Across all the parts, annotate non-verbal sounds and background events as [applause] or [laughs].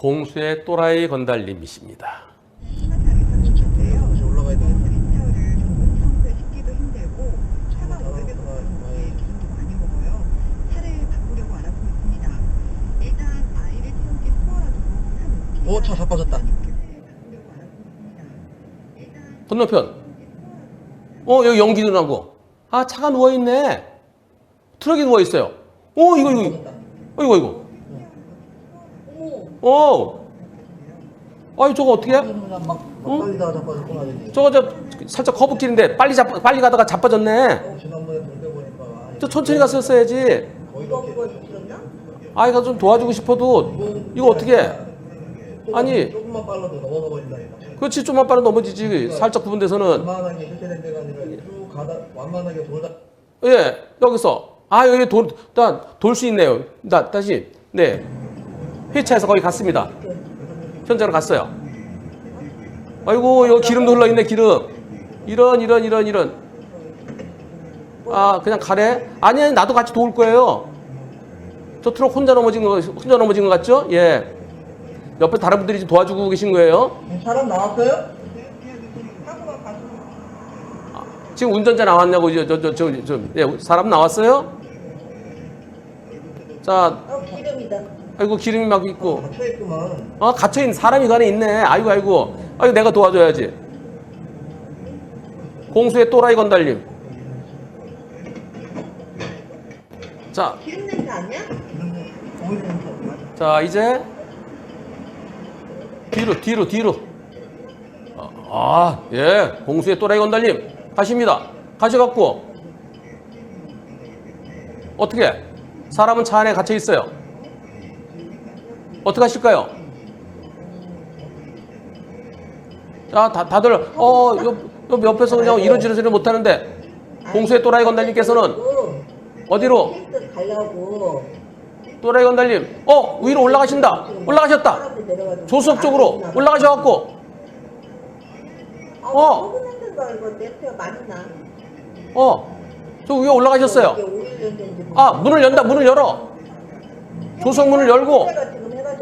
공수의 또라이 건달님이십니다. 네, 기름도 많이 먹어요. 차를 바꾸려고 알아보고 있습니다. 일단 아이를 태우기 수월하도록 한 어, 차 자빠졌다. 건너편. 어, 여기 연기도 나고. 아, 차가 누워있네. 트럭이 누워있어요. 어, 이거, 이거, 이거. 어, 이거, 이거. 어. 아이, 저거 어떻게 해? 막, 막 어? 저거 저 살짝 거북길인데 빨리 잡 빨리 가다가 자빠졌네. 저 천천히 갔었어야지. 아이가 좀 도와주고 싶어도 이거 어떻게 해? 아니. 조금만 빨라도 넘어가 버린다니까. 그렇지 좀만 빠르 넘어지지. 살짝 완만하게 된 데가 아니라 쭉 가다 완만하게 돌다. 예 여기서 아 여기 돌돌 수 있네요. 나 다시 네 회차에서 거기 갔습니다. 현장으로 갔어요. 아이고 여기 기름도 흘러 있네 기름. 이런 이런 이런 이런. 아 그냥 가래? 아니 아니 나도 같이 도울 거예요. 저 트럭 혼자 넘어진 거 혼자 넘어진 것 같죠? 예. 옆에 다른 분들이 지금 도와주고 계신 거예요. 사람 나왔어요? 지금 운전자 나왔냐고 저 저 저 저, 예, 사람 나왔어요? 자, 어, 기름이다. 아이고 기름이 막 있고, 갇혀 있구만. 어 갇혀 있는 사람이 가에 있네. 아이고 아이고, 아이고 내가 도와줘야지. 공수의 또라이 건달님. 자, 기름 냄새 아니야? 오일 냄새. 자 이제 뒤로 뒤로 뒤로. 아, 예, 공수의 또라이 건달님 가십니다. 가셔갖고 어떻게? 사람은 차 안에 갇혀 있어요. 어떻게 하실까요? 자, 다, 다들 어 옆, 옆 옆에서 그냥 이러지러지를 못하는데 공수의 또라이 건달님께서는 어디로? 가려고. 또라이 건달님, 어 위로 올라가신다. 올라가셨다. 조수석 쪽으로 올라가셔갖고 아, 어. 어. 어 저 위에 올라가셨어요. 아 문을 연다. 문을 열어. 조석 문을 열고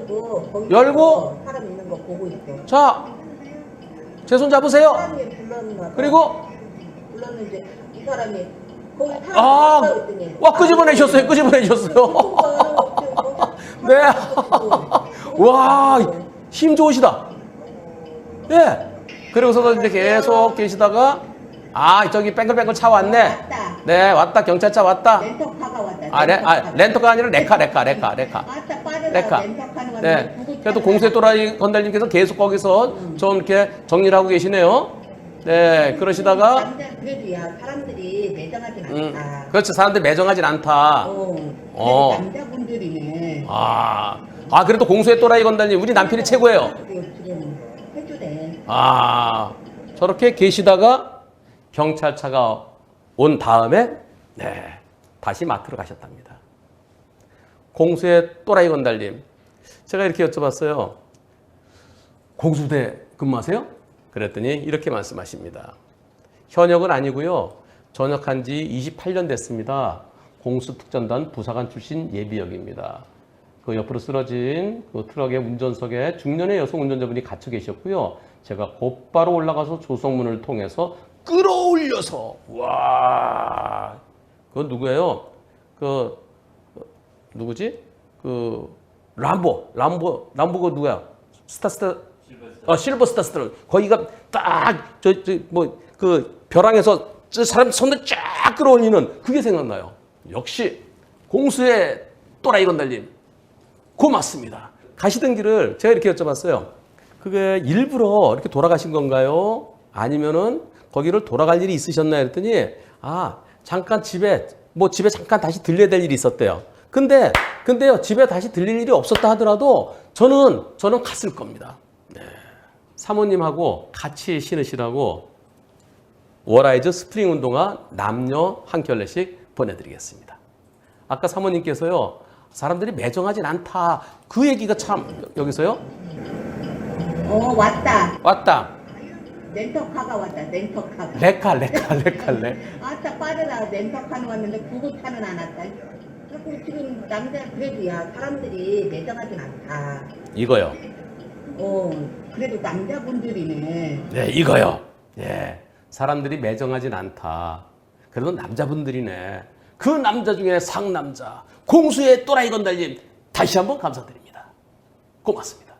해가지고 거기 열고. 사람 있는 거 보고 있어. 자제 손 잡으세요. 사람이 불렀나 봐. 그리고 불렀는데 이 사람이 거기 사람 아, 와 끄집어내셨어요. 끄집어내셨어요. [laughs] 네. 와, 힘 좋으시다. 예. 그러고서 이제 계속 계시다가 아 저기 뺑글뺑글 차 왔네. 네 왔다 경찰차 왔다. 렌터카가 왔다. 아, 레, 아 렌터가 아니라 레카 레카 레카 레카. 레카. 네. 보고 그래도 공세 또라이 건달님께서 계속 거기서 좀 이렇게 정리를 하고 계시네요. 네, 그러시다가 남자 그래도 야 사람들이 매장하진 음, 않다. 그렇죠. 사람들 매정하진 않다. 어. 어. 그래도 남자분들이네. 아, 아 그래도 공수의 또라이 건달님 우리 남편이 최고예요. 지금 해주래. 아, 저렇게 계시다가 경찰차가 온 다음에 네, 다시 마트로 가셨답니다. 공수의 또라이 건달님, 제가 이렇게 여쭤봤어요. 공수대 근무하세요? 그랬더니 이렇게 말씀하십니다. 현역은 아니고요. 전역한 지 28년 됐습니다. 공수특전단 부사관 출신 예비역입니다. 그 옆으로 쓰러진 그 트럭의 운전석에 중년의 여성 운전자분이 갇혀 계셨고요. 제가 곧바로 올라가서 조성문을 통해서 끌어올려서 와, 그건 누구예요? 그 어, 누구지? 그 람보, 람보, 람보가 누구야? 스타 스타 어, 실버스타 스타 거기가 딱 저 저 뭐 그 벼랑에서 저 사람 손을 쫙 끌어올리는 그게 생각나요. 역시 공수의 또라이 건달님 고맙습니다. 가시던 길을 제가 이렇게 여쭤봤어요. 그게 일부러 이렇게 돌아가신 건가요? 아니면은 거기를 돌아갈 일이 있으셨나요? 그랬더니 아 잠깐 집에 뭐 집에 잠깐 다시 들려야 될 일이 있었대요. 근데 근데요 집에 다시 들릴 일이 없었다 하더라도 저는 저는 갔을 겁니다. 네. 사모님하고 같이 신으시라고 워라이즈 스프링 운동화 남녀 한 켤레씩 보내드리겠습니다. 아까 사모님께서요 사람들이 매정하진 않다 그 얘기가 참 여기서요 어 왔다. 왔다 렌터카가 왔다. 렌터카가. 레카 레카 레카 레 [laughs] 아따 빠르다. 렌터카는 왔는데 구구차는 안 왔다. 그 지금 남자 그래도 야 사람들이 매정하진 않다. 이거요. 어 그래도 남자분들이네. 네, 이거요. 예. 사람들이 매정하진 않다. 그래도 남자분들이네. 그 남자 중에 상남자, 공수의 또라이 건달님, 다시 한번 감사드립니다. 고맙습니다.